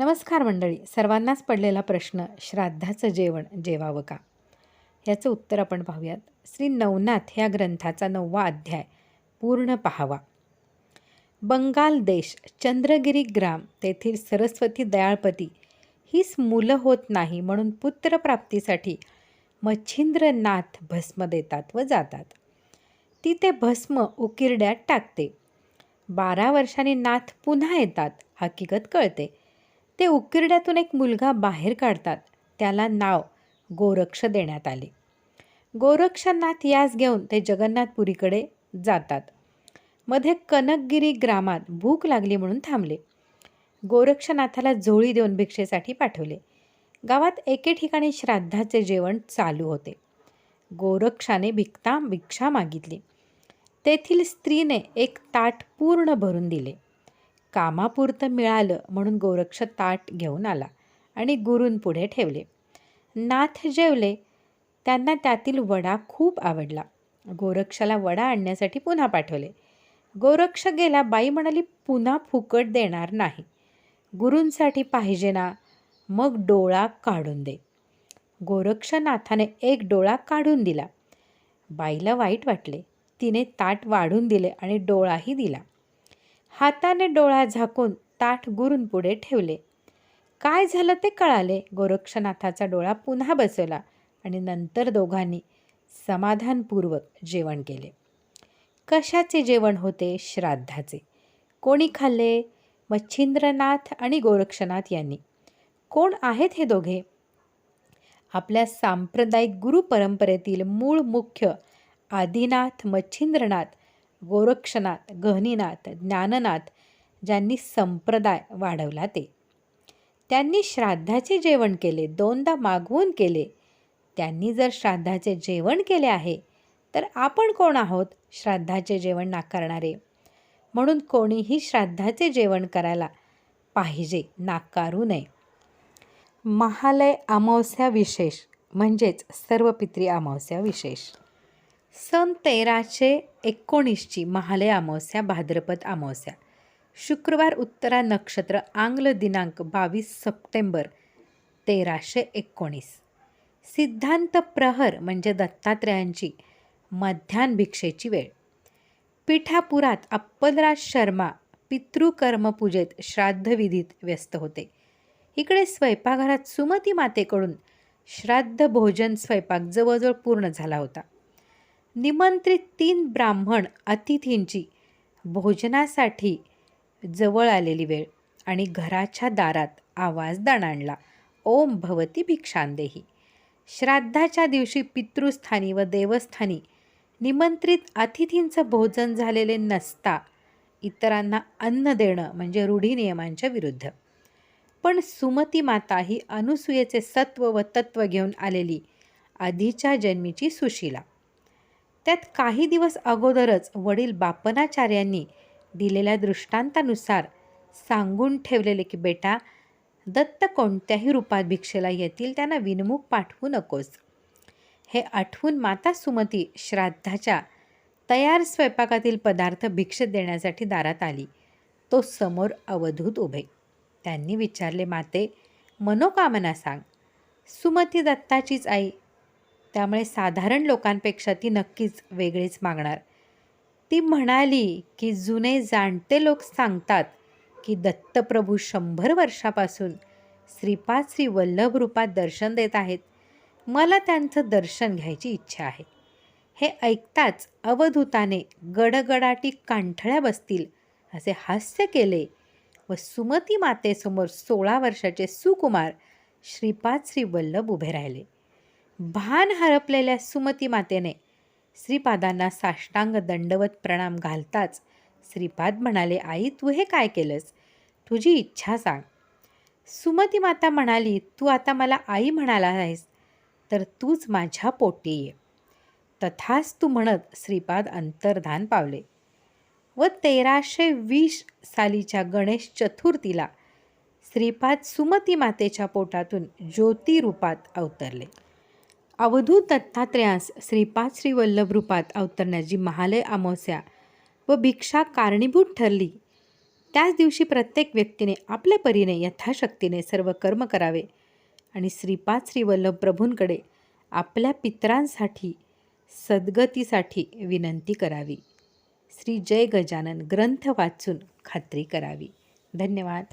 नमस्कार मंडळी. सर्वांनाच पडलेला प्रश्न श्राद्धाचं जेवण जेवावं का? याचं उत्तर आपण पाहूयात. श्री नवनाथ ह्या ग्रंथाचा नववा अध्याय पूर्ण पाहावा. बंगाल देश चंद्रगिरी ग्राम तेथील सरस्वती दयाळपती हीच मुलं होत नाही म्हणून पुत्रप्राप्तीसाठी मच्छिंद्रनाथ भस्म देतात व जातात. ती ते भस्म उकिरड्यात टाकते. बारा वर्षांनी नाथ पुन्हा येतात हकीकत कळते. ते उकिरड्यातून एक मुलगा बाहेर काढतात. त्याला नाव गोरक्ष देण्यात आले. गोरक्षनाथ यास घेऊन ते जगन्नाथपुरीकडे जातात. मध्ये कनकगिरी ग्रामात भूक लागली म्हणून थांबले. गोरक्षनाथाला झोळी देऊन भिक्षेसाठी पाठवले. गावात एके ठिकाणी श्राद्धाचे जेवण चालू होते. गोरक्षाने भिकता भिक्षा मागितली. तेथील स्त्रीने एक ताट पूर्ण भरून दिले. कामापुरतं मिळालं म्हणून गोरक्ष ताट घेऊन आला आणि गुरूंपुढे ठेवले. नाथ जेवले. त्यांना त्यातील वडा खूप आवडला. गोरक्षाला वडा आणण्यासाठी पुन्हा पाठवले. गोरक्ष गेला बाई म्हणाली पुन्हा फुकट देणार नाही. गुरूंसाठी पाहिजे ना मग डोळा काढून दे. गोरक्षनाथाने एक डोळा काढून दिला. बाईला वाईट वाटले. तिने ताट वाढून दिले आणि डोळाही दिला. हाताने डोळा झाकून ताठ गुरूंपुढे ठेवले. काय झालं ते कळाले. गोरक्षनाथाचा डोळा पुन्हा बसवला आणि नंतर दोघांनी समाधानपूर्वक जेवण केले. कशाचे जेवण होते? श्राद्धाचे. कोणी खाल्ले? मच्छिंद्रनाथ आणि गोरक्षनाथ यांनी. कोण आहेत हे दोघे? आपल्या सांप्रदायिक गुरु परंपरेतील मूळ मुख्य आदिनाथ मच्छिंद्रनाथ गोरक्षनाथ गहनीनाथ ज्ञाननाथ ज्यांनी संप्रदाय वाढवला ते. त्यांनी श्राद्धाचे जेवण केले दोनदा मागवून केले. त्यांनी जर श्राद्धाचे जेवण केले आहे तर आपण कोण आहोत श्राद्धाचे जेवण नाकारणारे म्हणून कोणीही श्राद्धाचे जेवण करायला पाहिजे नाकारू नये. महालय अमावस्या विशेष म्हणजेच सर्व पित्री अमावस्या विशेष. सन तेराशे एकोणीसची महालय अमावस्या भाद्रपद अमावस्या. शुक्रवार उत्तरा नक्षत्र आंग्ल दिनांक बावीस सप्टेंबर तेराशे एकोणीस. सिद्धांत प्रहर म्हणजे दत्तात्रयांची मध्यान भिक्षेची वेळ. पिठापुरात अप्पलराज शर्मा पितृकर्मपूजेत श्राद्धविधीत व्यस्त होते. इकडे स्वयंपाकघरात सुमती मातेकडून श्राद्ध भोजन स्वयंपाक जवळजवळ पूर्ण झाला होता. निमंत्रित तीन ब्राह्मण अतिथींची भोजनासाठी जवळ आलेली वेळ आणि घराच्या दारात आवाज दणाणला ओम भवती भिक्षांदेही. श्राद्धाच्या दिवशी पितृस्थानी व देवस्थानी निमंत्रित अतिथींचं भोजन झालेले नसता इतरांना अन्न देणं म्हणजे रूढी नियमांच्या विरुद्ध. पण सुमती माता ही अनुसूयेचे सत्व व तत्व घेऊन आलेली आधीच्या जन्मीची सुशीला. त्यात काही दिवस अगोदरच वडील बापनाचार्यांनी दिलेल्या दृष्टांतानुसार सांगून ठेवलेले की बेटा दत्त कोणत्याही रूपात भिक्षेला येतील त्यांना विनमुख पाठवू नकोस हे आठवून माता सुमती श्राद्धाच्या तयार स्वयंपाकातील पदार्थ भिक्षेत देण्यासाठी दारात आली. तो समोर अवधूत उभे. त्यांनी विचारले माते मनोकामना सांग. सुमती दत्ताचीच आई त्यामुळे साधारण लोकांपेक्षा ती नक्कीच वेगळीच मागणार. ती म्हणाली की जुने जाणते लोक सांगतात की दत्तप्रभू शंभर वर्षापासून श्रीपाद श्री वल्लभ रूपात दर्शन देत आहेत. मला त्यांचं दर्शन घ्यायची इच्छा आहे. हे ऐकताच अवधूताने गडगडाटी कांठळ्या बसतील असे हास्य केले व सुमती मातेसमोर सोळा वर्षाचे सुकुमार श्रीपाद श्री वल्लभ उभे राहिले. भान हरपलेल्या सुमती मातेने श्रीपादांना साष्टांग दंडवत प्रणाम घालताच श्रीपाद म्हणाले आई तू हे काय केलंस? तुझी इच्छा सांग. सुमती माता म्हणाली तू आता मला आई म्हणाला आहेस तर तूच माझ्या पोटी ये. तथाच तू म्हणत श्रीपाद अंतर्धान पावले. व तेराशे वीस सालीच्या गणेश चतुर्थीला श्रीपाद सुमती मातेच्या पोटातून ज्योतिरूपात अवतरले. अवधूत दत्तात्रयास श्रीपाद श्रीवल्लभ रूपात अवतरण्याची महालय अमावस्या व भिक्षा कारणीभूत ठरली. त्याच दिवशी प्रत्येक व्यक्तीने आपल्या परीने यथाशक्तीने सर्व कर्म करावे आणि श्रीपाद श्रीवल्लभ प्रभूंकडे आपल्या पितरांसाठी सद्गतीसाठी विनंती करावी. श्री जय गजानन ग्रंथ वाचून खात्री करावी. धन्यवाद.